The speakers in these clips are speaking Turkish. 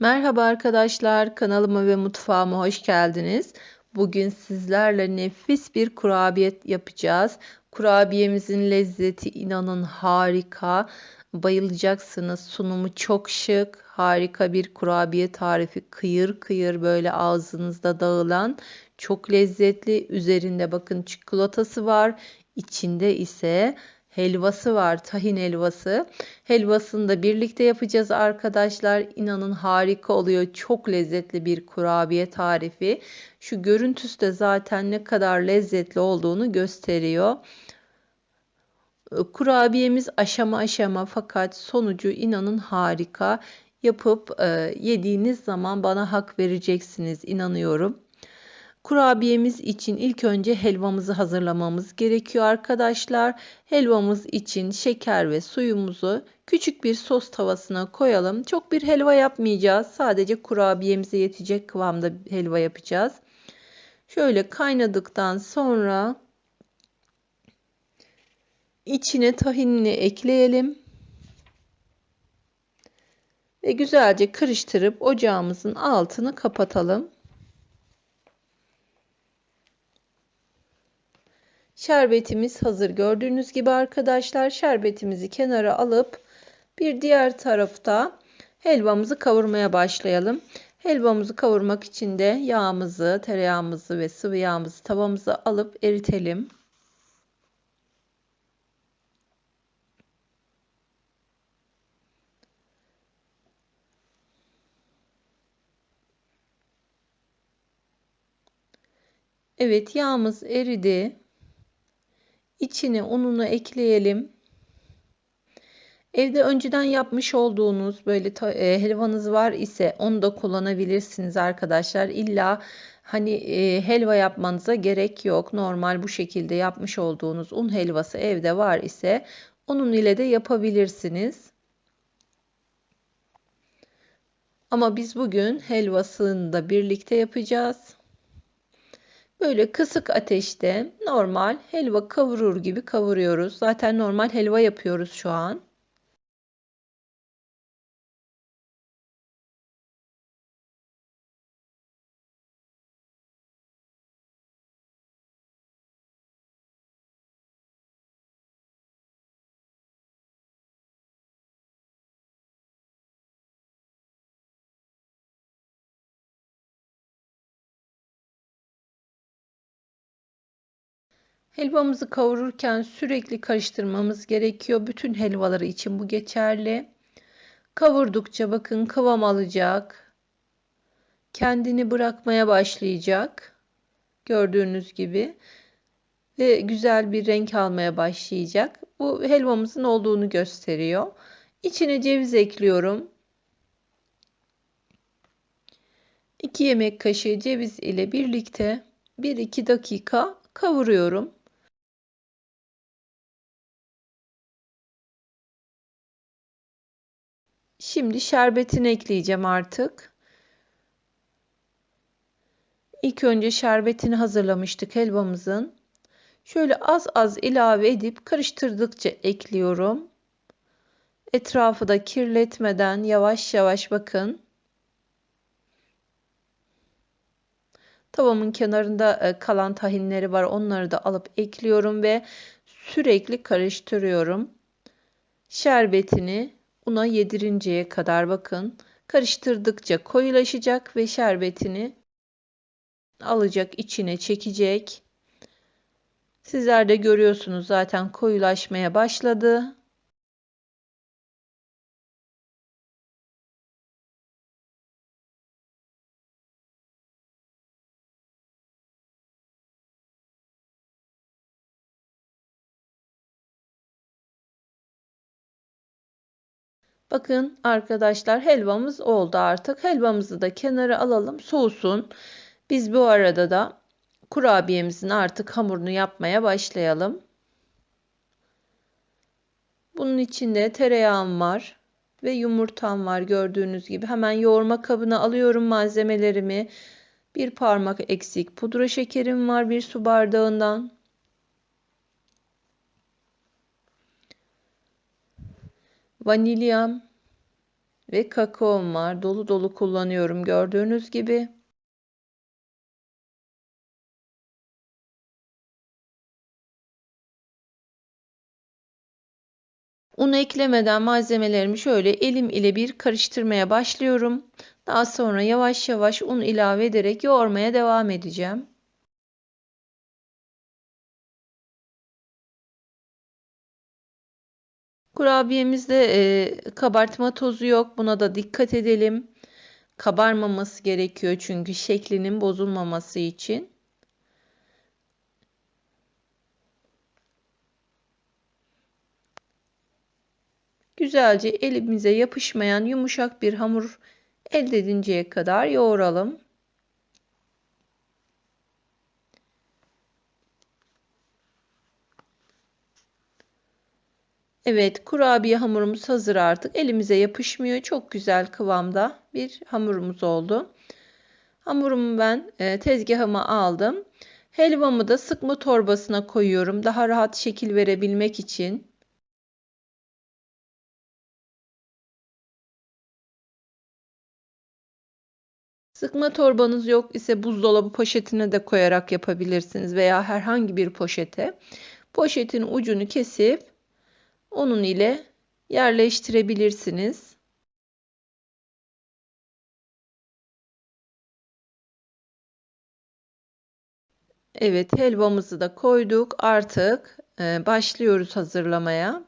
Merhaba arkadaşlar, kanalıma ve mutfağıma hoş geldiniz. Bugün sizlerle nefis bir kurabiye yapacağız. Kurabiyemizin lezzeti inanın harika. Bayılacaksınız. Sunumu çok şık. Harika bir kurabiye tarifi. Kıyır kıyır böyle ağzınızda dağılan. Çok lezzetli. Üzerinde bakın çikolatası var. İçinde ise helvası var. Tahin helvası. Helvasını da birlikte yapacağız arkadaşlar. İnanın harika oluyor. Çok lezzetli bir kurabiye tarifi. Şu görüntüsü de zaten ne kadar lezzetli olduğunu gösteriyor. Kurabiyemiz aşama aşama fakat sonucu inanın harika. Yapıp e, yediğiniz zaman bana hak vereceksiniz inanıyorum. Kurabiyemiz için ilk önce helvamızı hazırlamamız gerekiyor arkadaşlar. Helvamız için şeker ve suyumuzu küçük bir sos tavasına koyalım. Çok bir helva yapmayacağız. Sadece kurabiyemize yetecek kıvamda helva yapacağız. Şöyle kaynadıktan sonra içine tahinini ekleyelim. Ve güzelce karıştırıp ocağımızın altını kapatalım. Şerbetimiz hazır. Gördüğünüz gibi arkadaşlar şerbetimizi kenara alıp bir diğer tarafta helvamızı kavurmaya başlayalım. Helvamızı kavurmak için de yağımızı, tereyağımızı ve sıvı yağımızı tavamıza alıp eritelim. Evet yağımız eridi. İçine ununu ekleyelim. Evde önceden yapmış olduğunuz böyle e, helvanız var ise onu da kullanabilirsiniz arkadaşlar. İlla hani e, helva yapmanıza gerek yok. Normal bu şekilde yapmış olduğunuz un helvası evde var ise onun ile de yapabilirsiniz. Ama biz bugün helvasını da birlikte yapacağız. Böyle kısık ateşte normal helva kavurur gibi kavuruyoruz. Zaten normal helva yapıyoruz şu an. Helvamızı kavururken sürekli karıştırmamız gerekiyor. Bütün helvaları için bu geçerli. Kavurdukça bakın kıvam alacak. Kendini bırakmaya başlayacak. Gördüğünüz gibi. Ve güzel bir renk almaya başlayacak. Bu helvamızın olduğunu gösteriyor. İçine ceviz ekliyorum. 2 yemek kaşığı ceviz ile birlikte 1-2 dakika kavuruyorum. Şimdi şerbetini ekleyeceğim artık. İlk önce şerbetini hazırlamıştık helvamızın. Şöyle az az ilave edip karıştırdıkça ekliyorum. Etrafı da kirletmeden yavaş yavaş bakın. Tavamın kenarında e, kalan tahinleri var. Onları da alıp ekliyorum ve sürekli karıştırıyorum. Şerbetini una yedirinceye kadar bakın. Karıştırdıkça koyulaşacak ve şerbetini alacak, içine çekecek. Sizler de görüyorsunuz zaten koyulaşmaya başladı. Bakın arkadaşlar helvamız oldu artık. Helvamızı da kenara alalım soğusun. Biz bu arada da kurabiyemizin artık hamurunu yapmaya başlayalım. Bunun içinde tereyağım var ve yumurtam var gördüğünüz gibi. Hemen yoğurma kabına alıyorum malzemelerimi. Bir parmak eksik pudra şekerim var bir su bardağından. Vanilyam ve kakaom var. Dolu dolu kullanıyorum gördüğünüz gibi. Unu eklemeden malzemelerimi şöyle elim ile bir karıştırmaya başlıyorum. Daha sonra yavaş yavaş un ilave ederek yoğurmaya devam edeceğim. Kurabiyemizde e, kabartma tozu yok. Buna da dikkat edelim. Kabarmaması gerekiyor çünkü şeklinin bozulmaması için. Güzelce elimize yapışmayan yumuşak bir hamur elde edinceye kadar yoğuralım. Evet, kurabiye hamurumuz hazır artık. Elimize yapışmıyor. Çok güzel kıvamda bir hamurumuz oldu. Hamurumu ben e, tezgahıma aldım. Helvamı da sıkma torbasına koyuyorum. Daha rahat şekil verebilmek için. Sıkma torbanız yok ise buzdolabı poşetine de koyarak yapabilirsiniz veya herhangi bir poşete. Poşetin ucunu kesip onun ile yerleştirebilirsiniz. Evet helvamızı da koyduk. Artık e, başlıyoruz hazırlamaya.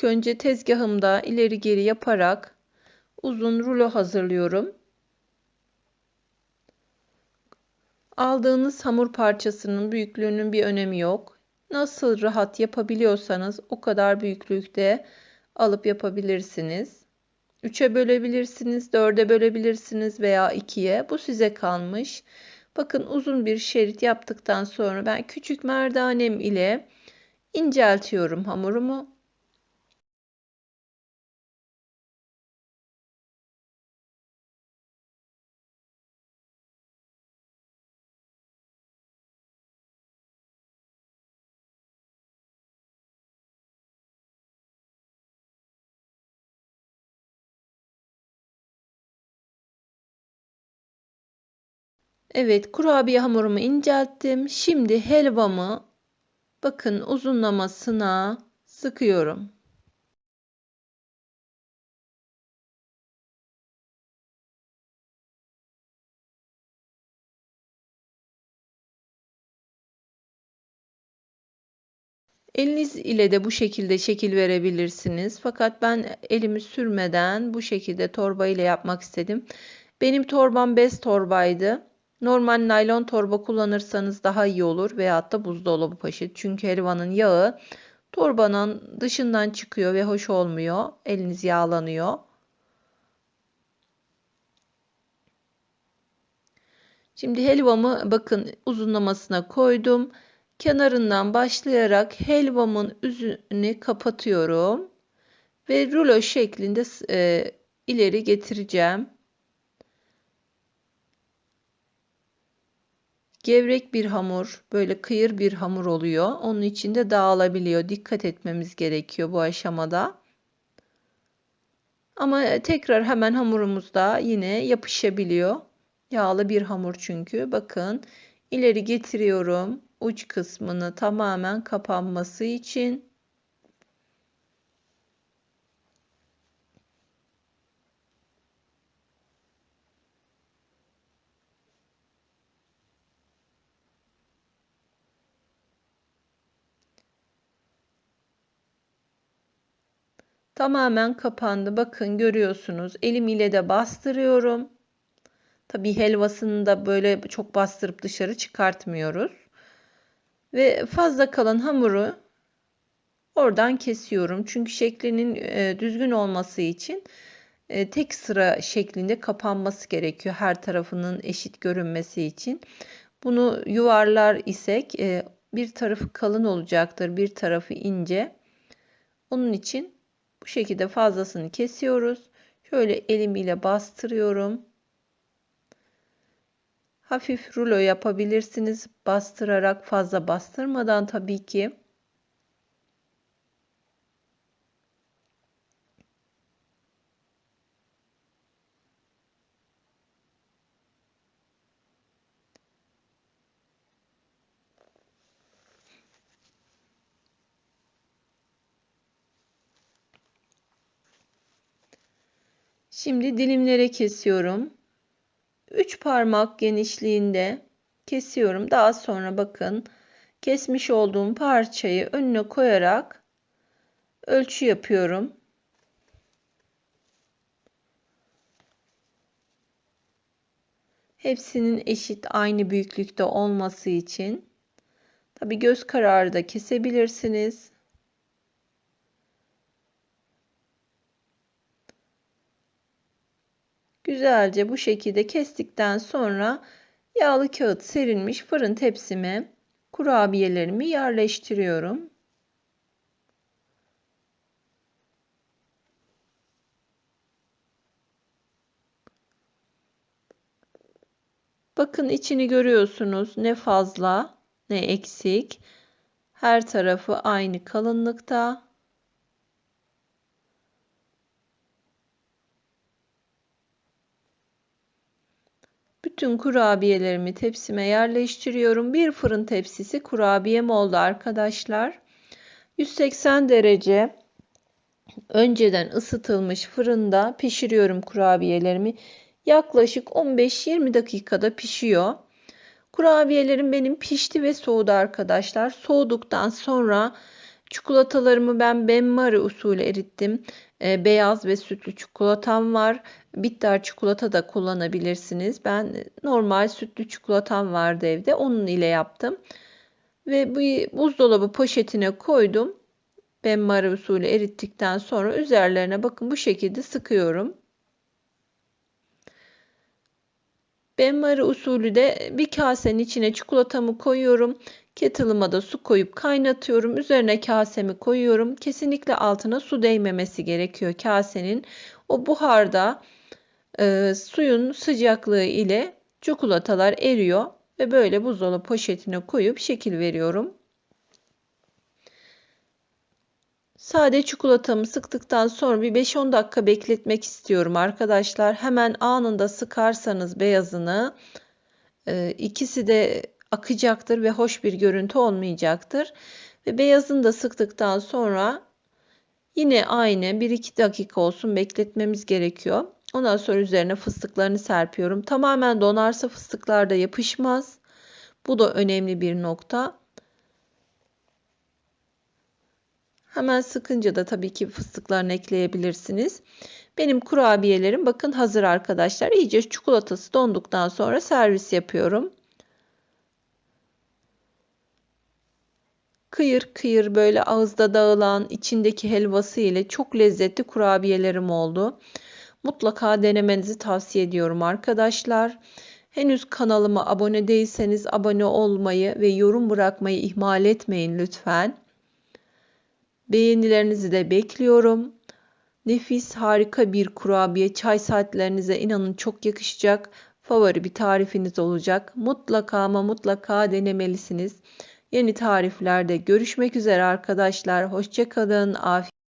İlk önce tezgahımda ileri geri yaparak uzun rulo hazırlıyorum. Aldığınız hamur parçasının büyüklüğünün bir önemi yok. Nasıl rahat yapabiliyorsanız o kadar büyüklükte alıp yapabilirsiniz. 3'e bölebilirsiniz, 4'e bölebilirsiniz veya 2'ye. Bu size kalmış. Bakın uzun bir şerit yaptıktan sonra ben küçük merdanem ile inceltiyorum hamurumu. Evet, kurabiye hamurumu incelttim. Şimdi helvamı bakın uzunlamasına sıkıyorum. Eliniz ile de bu şekilde şekil verebilirsiniz. Fakat ben elimi sürmeden bu şekilde torba ile yapmak istedim. Benim torbam bez torbaydı. Normal naylon torba kullanırsanız daha iyi olur veyahut da buzdolabı poşet. Çünkü helvanın yağı torbanın dışından çıkıyor ve hoş olmuyor. Eliniz yağlanıyor. Şimdi helvamı bakın uzunlamasına koydum. Kenarından başlayarak helvamın üzerine kapatıyorum. Ve rulo şeklinde e, ileri getireceğim. Gevrek bir hamur, böyle kıyır bir hamur oluyor. Onun içinde dağılabiliyor. Dikkat etmemiz gerekiyor bu aşamada. Ama tekrar hemen hamurumuzda yine yapışabiliyor. Yağlı bir hamur çünkü. Bakın ileri getiriyorum uç kısmını tamamen kapanması için Tamamen kapandı. Bakın görüyorsunuz. Elim ile de bastırıyorum. Tabii helvasını da böyle çok bastırıp dışarı çıkartmıyoruz. Ve fazla kalan hamuru oradan kesiyorum. Çünkü şeklinin e, düzgün olması için e, tek sıra şeklinde kapanması gerekiyor. Her tarafının eşit görünmesi için. Bunu yuvarlar isek e, bir tarafı kalın olacaktır. Bir tarafı ince. Onun için bu şekilde fazlasını kesiyoruz. Şöyle elim ile bastırıyorum. Hafif rulo yapabilirsiniz bastırarak fazla bastırmadan tabii ki. Şimdi dilimlere kesiyorum. 3 parmak genişliğinde kesiyorum. Daha sonra bakın kesmiş olduğum parçayı önüne koyarak ölçü yapıyorum. Hepsinin eşit aynı büyüklükte olması için tabi göz kararı da kesebilirsiniz. Güzelce bu şekilde kestikten sonra yağlı kağıt serilmiş fırın tepsime kurabiyelerimi yerleştiriyorum. Bakın içini görüyorsunuz. Ne fazla ne eksik. Her tarafı aynı kalınlıkta. Bütün kurabiyelerimi tepsime yerleştiriyorum. Bir fırın tepsisi kurabiyem oldu arkadaşlar. 180 derece önceden ısıtılmış fırında pişiriyorum kurabiyelerimi. Yaklaşık 15-20 dakikada pişiyor. Kurabiyelerim benim pişti ve soğudu arkadaşlar. Soğuduktan sonra çikolatalarımı ben benmari usulü erittim. E, beyaz ve sütlü çikolatam var. Bitter çikolata da kullanabilirsiniz. Ben normal sütlü çikolatam vardı evde. Onun ile yaptım. Ve bu buzdolabı poşetine koydum. Benmari usulü erittikten sonra üzerlerine bakın bu şekilde sıkıyorum. Benmari usulü de bir kasenin içine çikolatamı koyuyorum. Kettle'ıma da su koyup kaynatıyorum. Üzerine kasemi koyuyorum. Kesinlikle altına su değmemesi gerekiyor kasenin. O buharda e, suyun sıcaklığı ile çikolatalar eriyor ve böyle buzdolabı poşetine koyup şekil veriyorum. Sade çikolatamı sıktıktan sonra bir 5-10 dakika bekletmek istiyorum arkadaşlar. Hemen anında sıkarsanız beyazını e, ikisi de akacaktır ve hoş bir görüntü olmayacaktır. Ve beyazını da sıktıktan sonra yine aynı 1-2 dakika olsun bekletmemiz gerekiyor. Ondan sonra üzerine fıstıklarını serpiyorum. Tamamen donarsa fıstıklar da yapışmaz. Bu da önemli bir nokta. Hemen sıkınca da tabii ki fıstıklarını ekleyebilirsiniz. Benim kurabiyelerim bakın hazır arkadaşlar. İyice çikolatası donduktan sonra servis yapıyorum. Kıyır kıyır böyle ağızda dağılan içindeki helvası ile çok lezzetli kurabiyelerim oldu. Mutlaka denemenizi tavsiye ediyorum arkadaşlar. Henüz kanalıma abone değilseniz abone olmayı ve yorum bırakmayı ihmal etmeyin lütfen. Beğenilerinizi de bekliyorum. Nefis harika bir kurabiye çay saatlerinize inanın çok yakışacak. Favori bir tarifiniz olacak. Mutlaka ama mutlaka denemelisiniz. Yeni tariflerde görüşmek üzere arkadaşlar. Hoşçakalın. Afiyet